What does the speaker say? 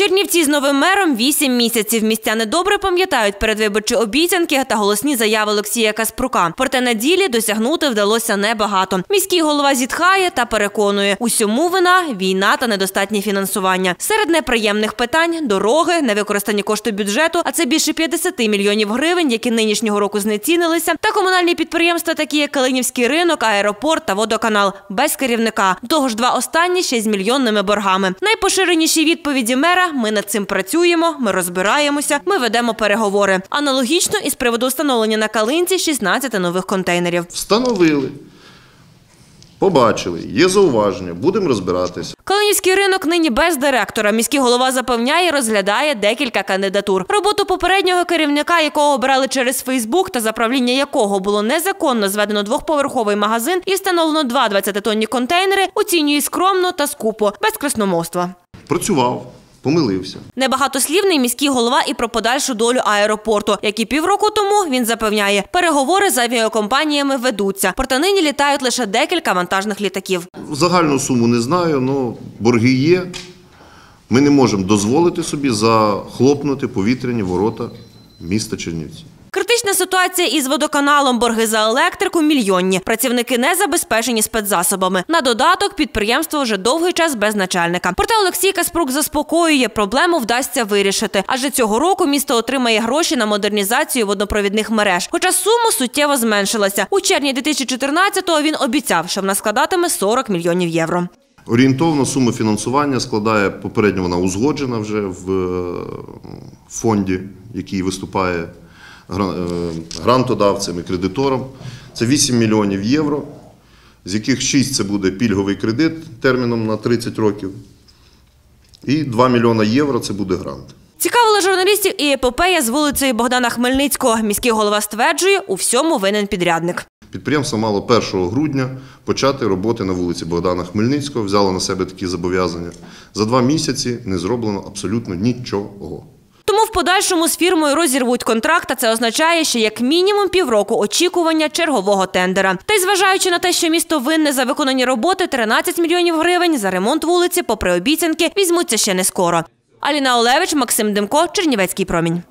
Чернівці з новим мером вісім місяців. Містяни добре пам'ятають передвиборчі обіцянки та голосні заяви Олексія Каспрука. Проте на ділі досягнути вдалося небагато. Міський голова зітхає та переконує, усьому вина війна та недостатнє фінансування. Серед неприємних питань дороги, невикористані кошти бюджету, а це більше 50 мільйонів гривень, які нинішнього року знецінилися, та комунальні підприємства, такі як Калинівський ринок, аеропорт та водоканал, без керівника. До Того ж, два останні ще з мільйонними боргами. Найпоширеніші відповіді мера: ми над цим працюємо, ми розбираємося, ми ведемо переговори. Аналогічно із приводу встановлення на калинці 16 нових контейнерів. Встановили, побачили, є зауваження, будемо розбиратися. Калинівський ринок нині без директора. Міський голова запевняє, розглядає декілька кандидатур. Роботу попереднього керівника, якого обрали через Фейсбук, та за правління якого було незаконно зведено двохповерховий магазин і встановлено два 20-тонні контейнери, оцінює скромно та скупо, без красномовства. Працював, помилився. Небагатослівний міський голова і про подальшу долю аеропорту, як і півроку тому він запевняє, переговори з авіакомпаніями ведуться. Проте нині літають лише декілька вантажних літаків. Загальну суму не знаю, але борги є. Ми не можемо дозволити собі захлопнути повітряні ворота міста Чернівці. Критична ситуація із водоканалом. Борги за електрику мільйонні. Працівники не забезпечені спецзасобами. На додаток підприємство вже довгий час без начальника. Проте Олексій Каспрук заспокоює, проблему вдасться вирішити. Адже цього року місто отримає гроші на модернізацію водопровідних мереж. Хоча сума суттєво зменшилася. У червні 2014-го він обіцяв, що вона складатиме 40 мільйонів євро. Орієнтовна сума фінансування складає попередньо вона узгоджена вже в е, фонді, який виступає е, грантодавцем і кредитором. Це 8 мільйонів євро, з яких 6 це буде пільговий кредит терміном на 30 років, і 2 мільйона євро це буде грант. Цікавила журналістів і епопея з вулицею Богдана Хмельницького. Міський голова стверджує, у всьому винен підрядник. Підприємство мало 1 грудня почати роботи на вулиці Богдана Хмельницького, взяло на себе такі зобов'язання. За два місяці не зроблено абсолютно нічого. В подальшому з фірмою розірвуть контракт, а це означає, що як мінімум півроку очікування чергового тендера. Та й зважаючи на те, що місто винне за виконані роботи 13 мільйонів гривень за ремонт вулиці, попри обіцянки, візьмуться ще не скоро. Аліна Олевич, Максим Демко, Чернівецький промінь.